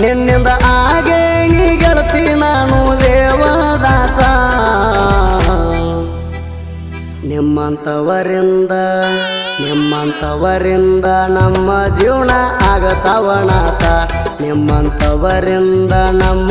ನಿನ್ನಿಂದ ಆಗೇಣಿ ಗೆಳತಿ ನಾನು ದೇವದಾಸ. ನಿಮ್ಮಂಥವರಿಂದ ನಿಮ್ಮಂಥವರಿಂದ ನಮ್ಮ ಜೀವನ ಆಗತ್ತವಣ್ಣ ನಿಮ್ಮಂತವರಿಂದ ನಿಮ್ಮಂಥವರಿಂದ ನಮ್ಮ